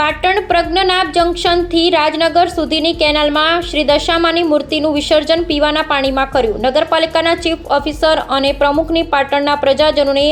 પાટણ પ્રજ્ઞનાભ જંકશનથી રાજનગર સુધીની કેનાલમાં શ્રી દશામાની મૂર્તિનું વિસર્જન પીવાના પાણીમાં કર્યું. નગરપાલિકાના ચીફ ઓફિસર અને પ્રમુખની પાટણના પ્રજાજનોને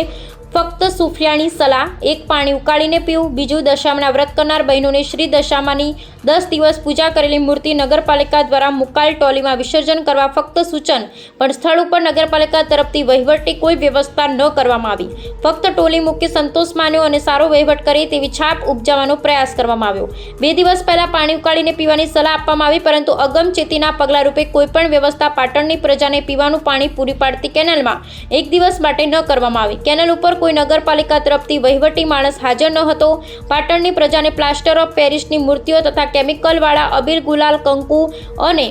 ફક્ત સુફિયાની સલાહ, એક પાણી ઉકાળીને પીવું, બીજું દશામાના વ્રત કરનાર બહેનોને શ્રી દશામાની દસ દિવસ પૂજા કરેલી મૂર્તિ નગરપાલિકા દ્વારા મુકાલ ટોલીમાં વિસર્જન કરવા ફક્ત સૂચન, પણ સ્થળ ઉપર નગરપાલિકા તરફથી વહીવટી કોઈ વ્યવસ્થા ન કરવામાં આવી. ફક્ત ટોલી મૂકી સંતોષ માન્યો અને સારો વહીવટ કરે તેવી છાપ ઉપજાવવાનો પ્રયાસ કરવામાં આવ્યો. બે દિવસ પહેલા પાણી ઉકાળીને પીવાની સલાહ આપવામાં આવી, પરંતુ અગમચેતીના પગલા રૂપે કોઈ વ્યવસ્થા પાટણની પ્રજાને પીવાનું પાણી પૂરી પાડતી કેનાલમાં એક દિવસ માટે ન કરવામાં આવી. કેનાલ ઉપર કોઈ નગરપાલિકા તરફથી વહીવટી માણસ હાજર ન હતો. પાટણની પ્રજાને પ્લાસ્ટર ઓફ પેરિસની મૂર્તિઓ તથા કેમિકલવાળા અબીર ગુલાલ કંકુ અને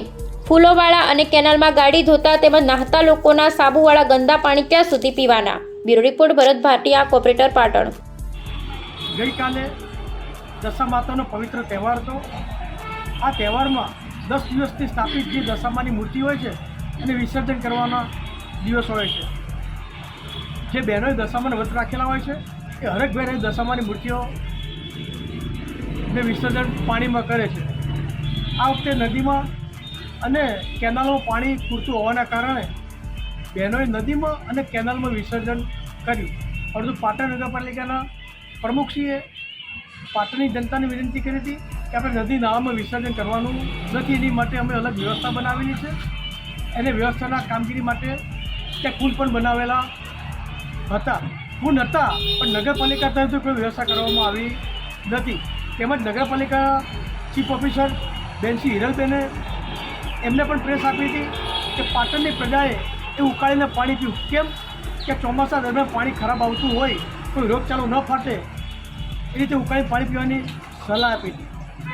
ફૂલોવાળા અને કેનાલમાં ગાડી ધોતા તેમજ નાહતા લોકોના સાબુવાળા ગંદા પાણી ક્યાં સુધી પીવાના? બ્યુરો રિપોર્ટ, ભરત ભાટિયા, કોપરેટર, પાટણ. ગઈકાલે દશા માતાનો પવિત્ર તહેવાર હતો. આ તહેવારમાં દસ દિવસથી સ્થાપિત જે દશામાની મૂર્તિ હોય છે, એને વિસર્જન કરવાના દિવસ હોય છે. જે બહેનોએ દશામાને વ્રત રાખેલા હોય છે, એ હરેક બહેને દશામાની મૂર્તિઓ ને વિસર્જન પાણીમાં કરે છે. આ વખતે નદીમાં અને કેનાલમાં પાણી પૂરતું હોવાના કારણે બહેનોએ નદીમાં અને કેનાલમાં વિસર્જન કર્યું. પરંતુ પાટણ નગરપાલિકાના પ્રમુખશ્રીએ પાટણની જનતાને વિનંતી કરી હતી કે આપણે નદી નાળામાં વિસર્જન કરવાનું નથી. એની માટે અમે અલગ વ્યવસ્થા બનાવેલી છે. એને વ્યવસ્થાના કામગીરી માટે ત્યાં કુલ પણ બનાવેલા હતા. કુલ હતા પણ નગરપાલિકા તરફથી કોઈ વ્યવસ્થા કરવામાં આવી નથી. તેમજ નગરપાલિકા ચીફ ઓફિસર બેનસી હિરલબેને એમને પણ પ્રેસ આપી હતી કે પાટણની પ્રજાએ એ ઉકાળીને પાણી પીવું. કેમ કે ચોમાસા દરમિયાન પાણી ખરાબ આવતું હોય, કોઈ રોગચાળો ન ફાટે, એ રીતે ઉકાળી પાણી પીવાની સલાહ આપી હતી.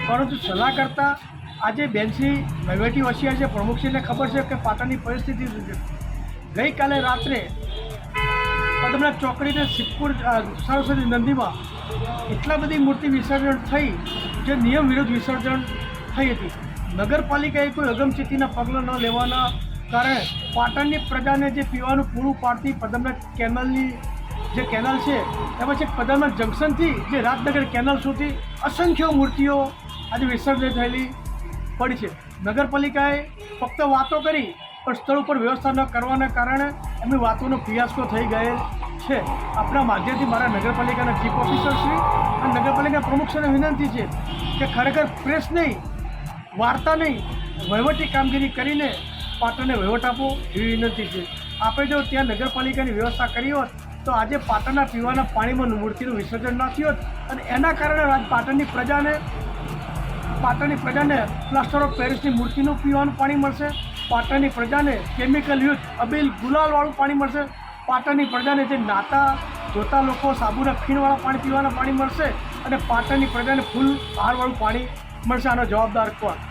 પરંતુ સલાહ કરતાં આજે બેનશ્રી વહીવટી હોશિયાર છે, પ્રમુખશ્રીને ખબર છે કે પાટણની પરિસ્થિતિ શું છે. ગઈકાલે રાત્રે પદમનાથ ચોકડીને સિદ્ધપુર સરસ્વતી નદીમાં એટલા બધી મૂર્તિ વિસર્જન થઈ, જે નિયમ વિરુદ્ધ વિસર્જન થઈ હતી. નગરપાલિકાએ કોઈ અગમચેતીના પગલાં ન લેવાના કારણે પાટણની પ્રજાને જે પીવાનું પૂરું પાડતી પદમનાથ કેનલની જે કેનાલ છે, એમાં છે પદમનાથ જંકશનથી જે રાજનગર કેનાલ સુધી અસંખ્ય મૂર્તિઓ આજે વિસર્જન થયેલી પડી છે. નગરપાલિકાએ ફક્ત વાતો કરી પણ સ્થળ ઉપર વ્યવસ્થા ન કરવાના કારણે એમની વાતોનો ફિયાસ્કો થઈ ગયેલ છે. આપણા માધ્યમથી મારા નગરપાલિકાના ચીફ ઓફિસર શ્રી અને નગરપાલિકા પ્રમુખશ્રીને વિનંતી છે કે ખરેખર પ્રેસ નહીં, વાર્તા નહીં, વહીવટી કામગીરી કરીને પાટણને વહીવટ આપો એવી વિનંતી છે. આપણે જો ત્યાં નગરપાલિકાની વ્યવસ્થા કરી હોત, તો આજે પાટણના પીવાના પાણીમાં મૂર્તિનું વિસર્જન ન થયું હોત અને એના કારણે આજ પાટણની પ્રજાને પાટણની પ્રજાને પ્લાસ્ટર ઓફ પેરિસની મૂર્તિનું પીવાનું પાણી મળશે. પાટણની પ્રજાને કેમિકલ યુક્ત અબીલ ગુલાલવાળું પાણી મળશે. પાટણની પ્રજાને જે નાતા જોતા લોકો, સાબુના ખીણવાળા પાણી પીવાના પાણી મળશે અને પાટણની પ્રજાને ફૂલ બહારવાળું પાણી મળશે. આનો જવાબદાર કોણ?